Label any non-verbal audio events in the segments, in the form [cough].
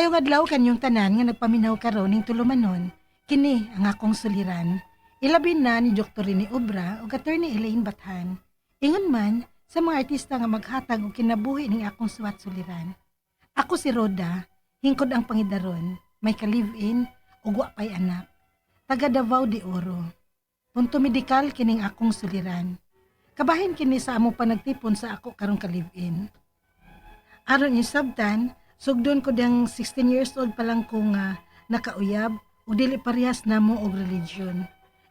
Maayong adlaw kanyong tanan nga nagpaminaw karon ning tulumanon. Kini ang akong suliran. Ilabin na ni Dr. ni Obra ug Attorney Elaine Bathan. Ingon man sa mga artista nga maghatag og kinabuhi ning akong suwat suliran. Ako si Roda, hingkod ang pangidaron, may ka-live-in ug wa pay anak. Taga Davao de Oro. Punto medikal kining akong suliran. Kabahin kini sa amo pa nagtipon sa ako karong ka-live-in. Aron yung sabtan, sugdon ko dang 16 years old pa lang ko nga nakauyab o dili parehas na mo og religion.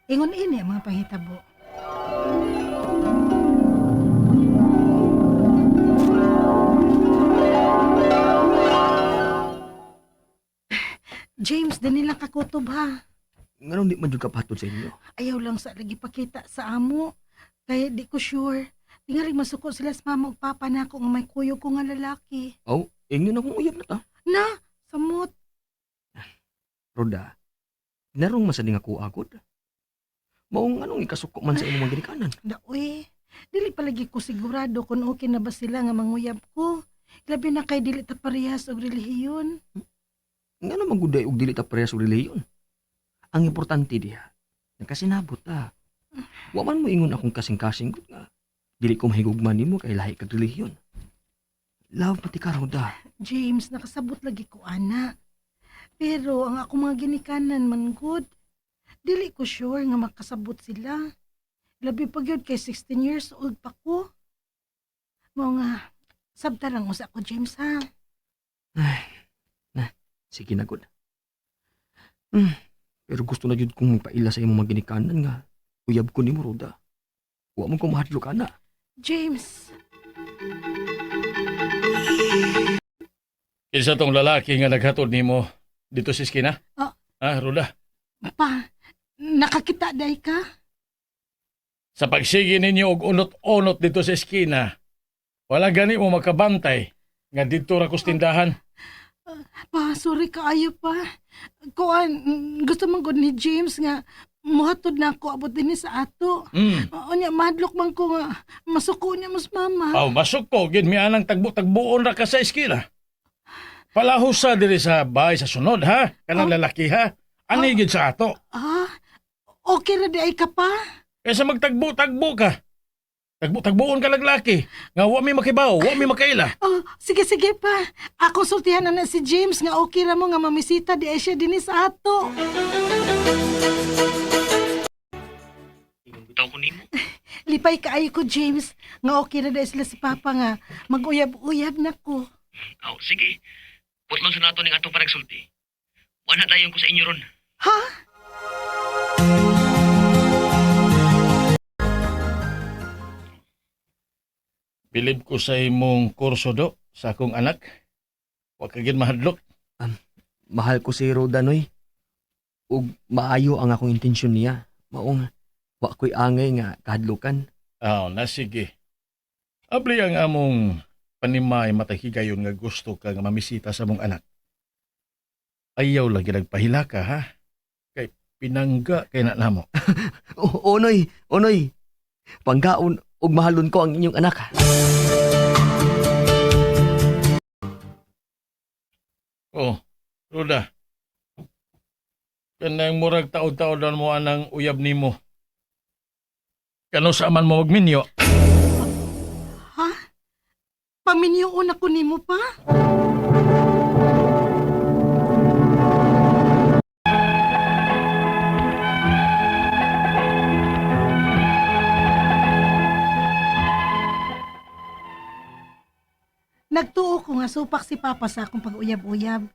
Ingon ini ang mga panghitabo. [sighs] James, din nilang kakutob ha. Nga di man jud kapatod sa inyo. Ayaw lang sa lagi pakita sa amo. Kaya di ko sure. Tingali masuko sila sa mama ug papa na ako nga may kuyo ko nga lalaki. Aw, inyo na kong uyab na ta. Na, samot. Roda, narong masadi nga ko agod. Maong anong ikasuko man sa imong mga ginikanan. Daoy, dili palagi ko sigurado kung okay na ba sila nga manguyab ko. Labi na kay dili ta parehas og relihiyon. Nga naman guday og dili ta parehas og relihiyon. Ang importante diha, nakasinabot ta. Wa man mo ingon akong kasing-kasing gud nga. Dili ko mahigugman nimo kay lahi kag relihiyon. Love pati ka Roda. James, nakasabot lagi ko ana. Pero ang ako mga ginikanan man good. Dili ko sure nga makasabot sila. Labi pa gyud kay 16 years old pa ko. Mo nga, sabta lang ko James ha. Sige na gud. Hmm. Pero gusto na jud kong mapaila sa imong mga ginikanan nga. Uyab ko nimo Roda. Wa mo ko mahadlok ana. James, Isa tong lalaki nga naghatod nimo dito sa iskina? Ah. Ah, Roda. pa, nakakita day ka? Sa pagsigi ninyo og unot-unot dito sa iskina, wala gani mo makabantay nga dito ra kus tindahan. Pa, sorry kaayo pa. Kuan, mm, gusto man gud ni James nga muhatod na ako abot din sa ato. Hmm. O niya, madlok man ko nga masuko niya mas mama. Aw, masuk ko gid mi anang tagbo-tagbuon ra ka sa iskina. Palahos sa diri sa bahay sa sunod ha, kanang Ah. lalaki ha. Ani gid sa ato. Ah, okay ra di ay ka pa? Kaysa magtagbo-tagbo ka. Tagbo-tagbuon ka laglaki. Nga wa mi makibaw, wa mi makaila. Oh, sige sige pa. Ako sultihan na na si James nga okay ra mo nga mamisita di ay siya din sa ato. Taw ko nimo. [laughs] Lipay kaayo ko James nga okay ra di sila si Papa nga maguyab-uyab na ko. Aw, sige. Put lang sa nato ning atong paragsulti. Wala dayon ko sa inyo ron. Ha? Bilib ko sa imong kurso do sa akong anak. Wa ka gid mahadlok. Mahal ko si Roda noy. Ug maayo ang akong intensyon niya. Maong wa ko'y angay nga kahadlukan. Aw, na sige. Abli ang among panimay matahigayon nga gusto ka nga mamisita sa mong anak. Ayaw lagi nagpahila ka ha. Kay pinangga kay na namo. [laughs] O, onoy, onoy. Panggaon ug mahalon ko ang inyong anak. Oh, Ruda. Kanang murag taod-taod mo anang uyab nimo. Kano sa aman mo magminyo? Ha? Paminyoon ako nimo pa? Nagtuo ko nga supak si Papa sa akong pag-uyab-uyab.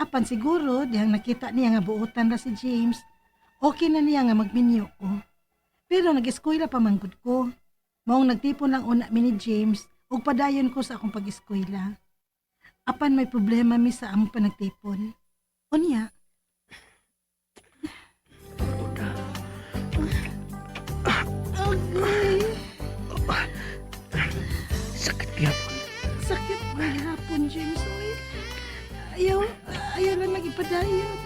Apan siguro, dihang nakita niya nga buutan ra si James, okay na niya nga magminyo ko. Pero nag-eskwela pa manggod ko. Maong nagtipon lang una mi ni James ug padayon ko sa akong pag-eskwela. Apan may problema mi sa among panagtipon. Unya, agay, Sakit po. sakit ng hapon, James. Oy. Ayaw, ayaw lang nag-ipadayon.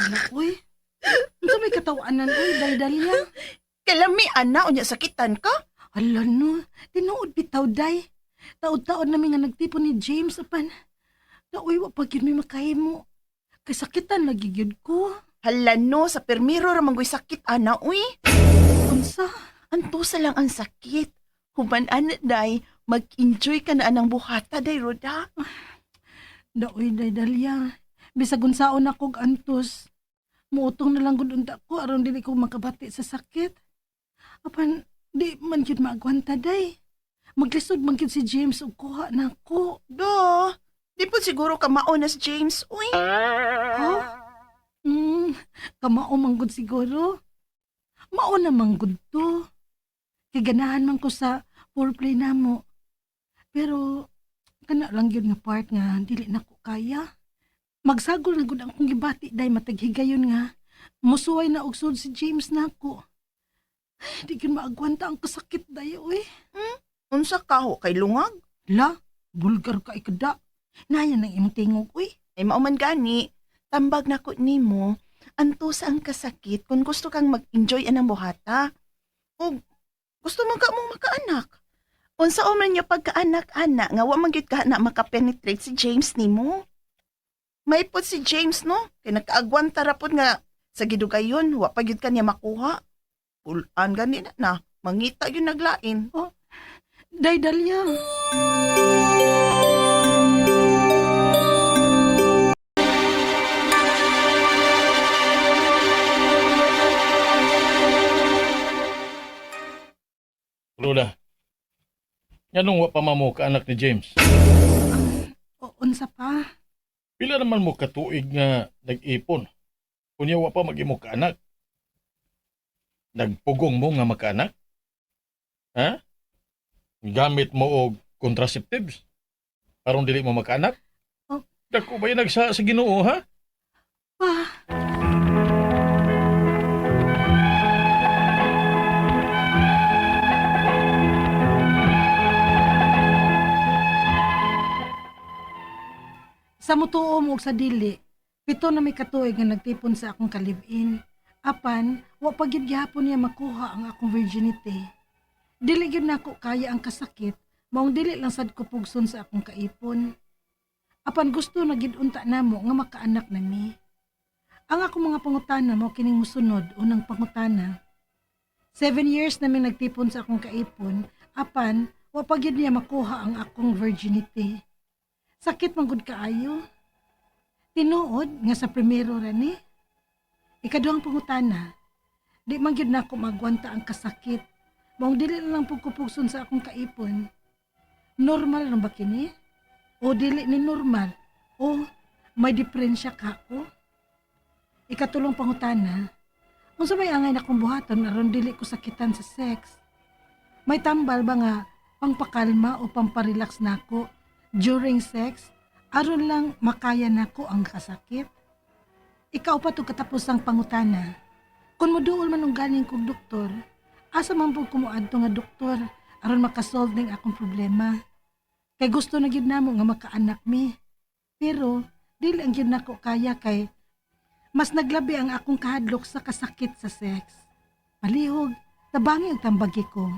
Anak, uy. Ano may katawanan, uy, dal-dalya? Kalami ana unya sakitan ka? Ala no, tinuod bitaw day. Taod-taod nami nga nagtipon ni James apan. Nauy wa pa gyud may makahimo. Kay sakitan lagi gyud ko. Hala no, sa permiro ra manggoy sakit ana uy. Unsa? Anto sa lang ang sakit. Human ana day, mag-enjoy ka na anang buhata day Roda. Daoy day dalya. Bisag unsaon ako antos. Muutong na lang gud unta ko aron dili ko makabati sa sakit. Apan di man gyud maagwanta day. Maglisod man gyud si James og kuha na ko. Do, di po siguro ka mauna si James uy. Ha? Hmm, kamao man gud siguro. Mao na man gud to. Kiganahan man ko sa foreplay namo. Pero kana lang yun nga part nga dili na ko kaya. Magsagol na gud ang akong gibati day matag higayon nga. Musuway na og sud si James nako. Di gyud maagwanta ang kasakit day oy. Unsa ka ho kay lungag? La, bulgar ka ikada. Naya nang imong tingog oy. Ay mauman gani, tambag na ko nimo. Anto sa ang kasakit kung gusto kang mag-enjoy anang buhata. O gusto mo ka mong makaanak. Unsa o man niya pagkaanak-anak nga wa man gyud ka na makapenetrate si James nimo. May put si James no, kay nakaagwanta ra pud nga sa gidugayon wa pa gyud kanya makuha. Pulan gani na na, mangita yun naglain. Day dalya. Roda, yanong wa pa mamo ka anak ni James. O unsa pa? Pila naman mo katuig nga nag-ipon. Kunya wa pa mag-imo ka anak. Nagpugong mo nga makaanak? Ha? Gamit mo og contraceptives? Aron dili mo makaanak? Oh. Dako ba yan nagsa sa ginoo, ha? Sa mutuo mo ug sa dili, pito na may katuig nga nagtipon sa akong kalibin. Apan, wa pa gyud gihapon niya makuha ang akong virginity. Dili gyud nako kaya ang kasakit, maong dili lang sad ko pugson sa akong kaipon. Apan gusto na gid unta namo nga makaanak na mi. Ang akong mga pangutana mo kining musunod unang pangutana. Seven years namin nagtipon sa akong kaipon, apan wa pa gyud niya makuha ang akong virginity. Sakit man gud kaayo. Tinuod nga sa primero ra ni. Ikaduhang pangutana, di man gyud nako magwanta ang kasakit. Maong dili na lang pugkupugson sa akong kaipon. Normal lang ba kini? O dili ni normal? O may diferensya ka ko? Ikatulong pangutana, kung sa may angay na kong buhaton aron dili ko sakitan sa sex. May tambal ba nga pangpakalma o pamparelax nako during sex aron lang makaya nako ang kasakit? Ikaw pa to katapos ang pangutana. Kung moduol man ang galing kong doktor, asa man po kumuadto nga doktor aron makasolve ning akong problema. Kay gusto na gyud namo nga makaanak mi. Pero dili ang gyud nako kaya kay mas naglabi ang akong kahadlok sa kasakit sa sex. Palihog, tabangi ang tambagi ko.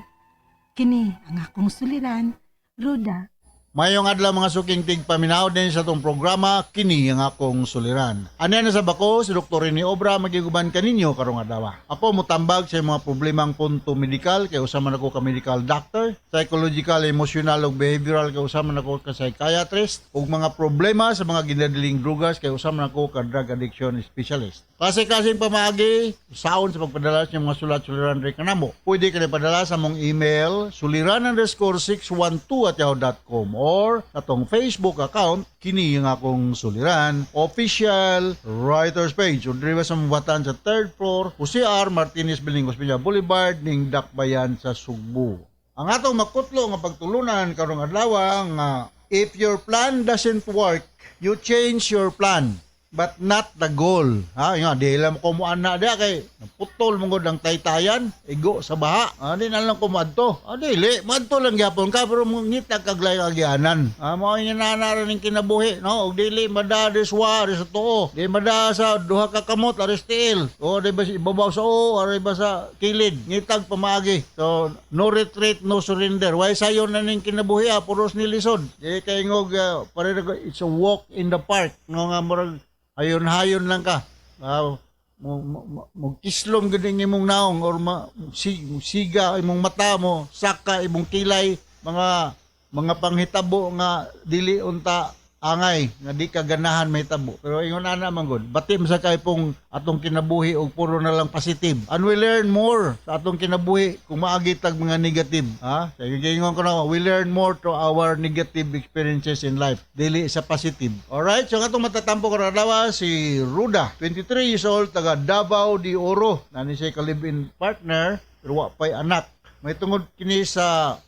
Kini ang akong suliran, Ruda. Mayong adlaw mga suking tig paminaw din sa tong programa kini ang akong suliran. Ano na sa bako si Dr. Rini Obra magiguban kaninyo karong adlaw. Apo mutambag sa mga problemang punto medikal kay usama nako ka medical doctor, psychological, emotional ug behavioral kay usama nako ka psychiatrist ug mga problema sa mga ginadiling drugas kay usama nako ka drug addiction specialist. Kasi kasing pamagi, saon sa pagpadala sa mga sulat-suliran rin kanamo. Pwede ka padala sa mong email suliran underscore 612 at yahoo.com or atong Facebook account kini yung akong suliran official writers page o diri sa mabatan sa third floor Jose R. Martinez Biling Hospital Boulevard ning Dakbayan sa Sugbo. Ang atong makutlo nga pagtulunan karong adlaw nga if your plan doesn't work, you change your plan. But not the goal. Ha, nga di lang ko mo ana dia kay putol mo gud ang taytayan, igo sa baha. Ah, di na lang ko madto. Ah, dili, madto lang gyapon ka pero mo ngita kaglay agyanan. Ah, mao yung nanara kinabuhi, no? Og dili mada deswa sa tuo. Di mada sa duha ka kamot aris tiil. O di ba ibabaw sa o, ari ba sa kilid, ngitag pamaagi. So no retreat, no surrender. Why sayo na ning kinabuhi ah, puros nilisod. Di kay ngog uh, pare it's a walk in the park. Nga nga murag hayon-hayon lang ka. Ah, mo mo- mo- mo kislom gud ang imong naong or ma, si, siga imong mata mo, saka imong kilay, mga mga panghitabo nga dili unta angay nga di ka ganahan may tabo. Pero ingon ana man gud batim sa kay pong atong kinabuhi og puro na lang positive. And we learn more sa atong kinabuhi kung maagi tag mga negative ha? Sa gingon ko na we learn more to our negative experiences in life. Dili sa positive. Alright so atong matatampo ko na si Ruda 23 years old taga Davao de Oro. Nani siya ka-live-in partner pero wa pay anak. May tungod kini sa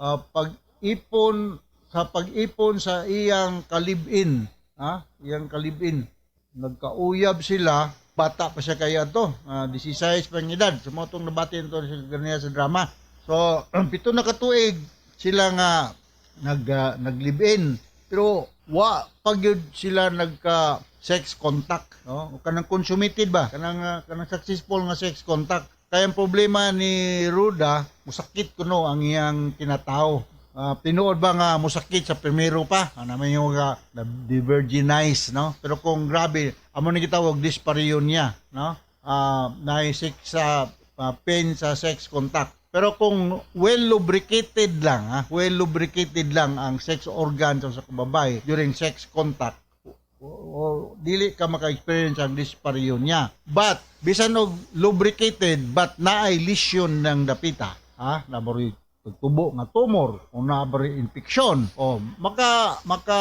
ah, pag-ipon sa pag-ipon sa iyang kalibin, ha? Iyang kalibin. Nagkauyab sila, bata pa siya kaya to, ah, 16 pa ang edad. So mo tong nabatin to sa sa drama. So [clears throat] pito na katuig sila nga nag ah, nag-live-in. Pero wa pag yun sila nagka sex contact, no? Kanang consummated ba? Kanang ah, kanang successful nga sex contact. Kaya ang problema ni Ruda, musakit kuno ang iyang kinatao. Ah, tinuod ba nga musakit sa primero pa? Ano naman yung uh, diverginize, no? Pero kung grabe, amo na gitawag dyspareunia, no? Ah, naisik sa ah, pain sa sex contact. Pero kung well lubricated lang, ha? well lubricated lang ang sex organs sa babae during sex contact, o, dili ka maka-experience ang dyspareunia. But bisan og lubricated but naay lesion ng dapita, ha? Nabori pagtubo nga tumor o nabari infeksyon. O maka maka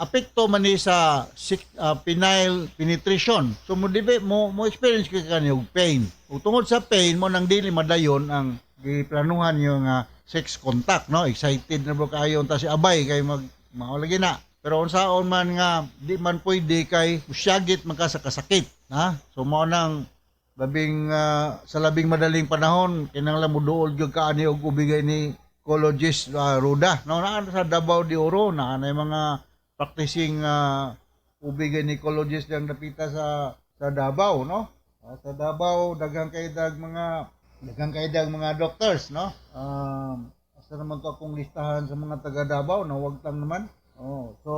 apekto man ni sa ah, penile penetration. So mo dibe mo mo experience ka kani og pain. Ug tungod sa pain mo nang dili madayon ang giplanuhan yung nga sex contact no? Excited na bro kayo? Ta si abay kay mag mao lagi na. Pero unsaon man nga di man pwede kay usyagit man ka sa kasakit ha? So mao nang labing ah, sa labing madaling panahon kinahanglan mo gyud ka ani og ubigay ni ecologist ah, Ruda. No naa sa Davao de Oro na may mga practicing uh, ubigay ni ecologist yang napita sa sa Davao no? Ah, sa Davao daghang kay mga daghang kay mga doctors no? Um asa naman to akong listahan sa mga taga Davao na wag tang naman. Oh so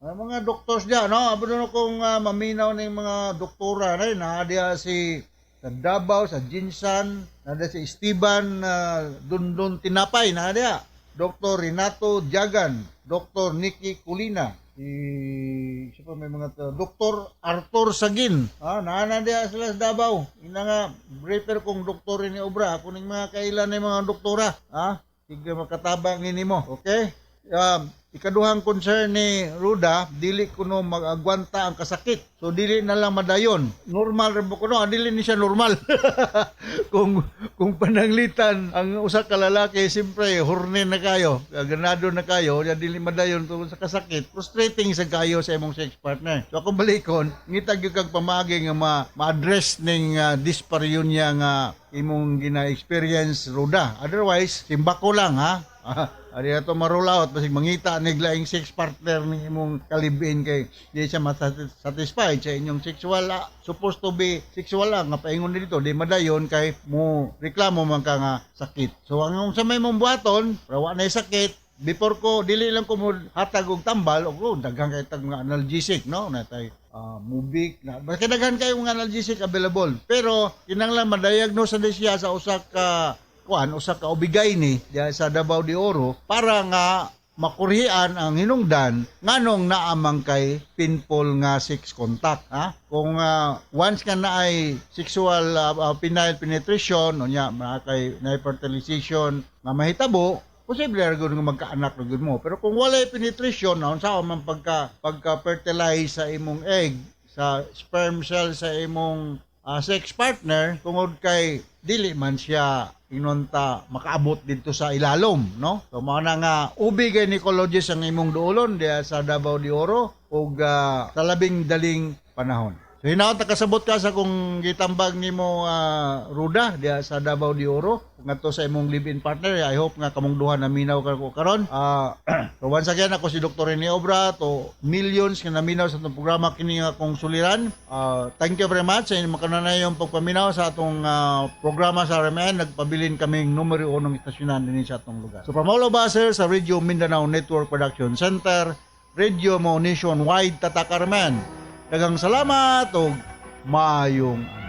ay mga doctors diya, no? Abo na kung ah, maminaw na yung mga doktora na yun. Naadiya si sa Davao, sa Jinsan, naadiya si Esteban uh, Dundun Tinapay, naadiya. Dr. Renato Jagan, Dr. Nicky Culina, si siya pa may mga to, Dr. Arthur Sagin. Ah, naana diya sila sa Davao. Ina nga briefer kong doktor ni Obra, ako ning mga kailan ng mga doktora. Ah, sige makatabang ini mo. Okay? Um, ikaduhang concern ni Ruda, dili kuno magagwanta ang kasakit. So dili na lang madayon. Normal mo kuno, ah, dili ni siya normal. [laughs] kung kung pananglitan ang usa ka lalaki, siyempre horny na kayo, ganado na kayo, ya dili madayon tungkol sa kasakit. Frustrating sa kayo sa imong sex partner. So akong balikon, ngitag yung kag pamagi nga ma- ma-address ning uh, dyspareunia nga imong gina-experience Ruda. Otherwise, simbako lang ha. Ari ato ma-roll out. Basig mangita ni laing sex partner ni imong kalibin kay di siya satisfied sa inyong sexual ah, supposed to be sexual lang nga paingon dito. Di madayon kay mo reklamo man ka nga sakit. So ang sa may mong buhaton, rawa na sakit. Before ko dili lang ko mo hatag og tambal og oh, daghang kay tag mga analgesic no? Natay uh, Mubik na basta daghan kayo mga analgesic available? Pero kinahanglan ma-diagnose na siya sa usa ka kuan usa ka ubigay ni diya sa Davao de Oro para nga makurihan ang hinungdan nganong naamang kay pinfall nga sex contact ha? Kung ah, once ka na ay sexual ah, penile penetration unya na kay na fertilization nga mahitabo posible ra gud nga magkaanak na gud mo. Pero kung walay penetration na unsa man pagka pagka fertilize sa imong egg sa sperm cell sa imong ah, sex partner tungod kay dili man siya inunta makaabot dito sa ilalom, no? So mao na nga ubi kay Nicologist ang imong duolon diya sa Davao de Oro ug ah, sa labing daling panahon. So hinaot nakasabot ka sa kung gitambag nimo ah, Ruda diya sa Davao de Oro ngadto sa imong live-in partner. I hope nga kamong duha na minaw ka ko karon. Ah, [clears throat] so once again ako si Dr. Rene Obra to millions nga naminaw sa itong programa kini nga akong suliran. Ah, thank you very much sa inyong makananay yung pagpaminaw sa atong ah, programa sa RMN. Nagpabilin kaming numero unong istasyonan din sa atong lugar. So us here sa Radio Mindanao Network Production Center, Radio Mo Nationwide Tatak RMN. Dagang salamat o maayong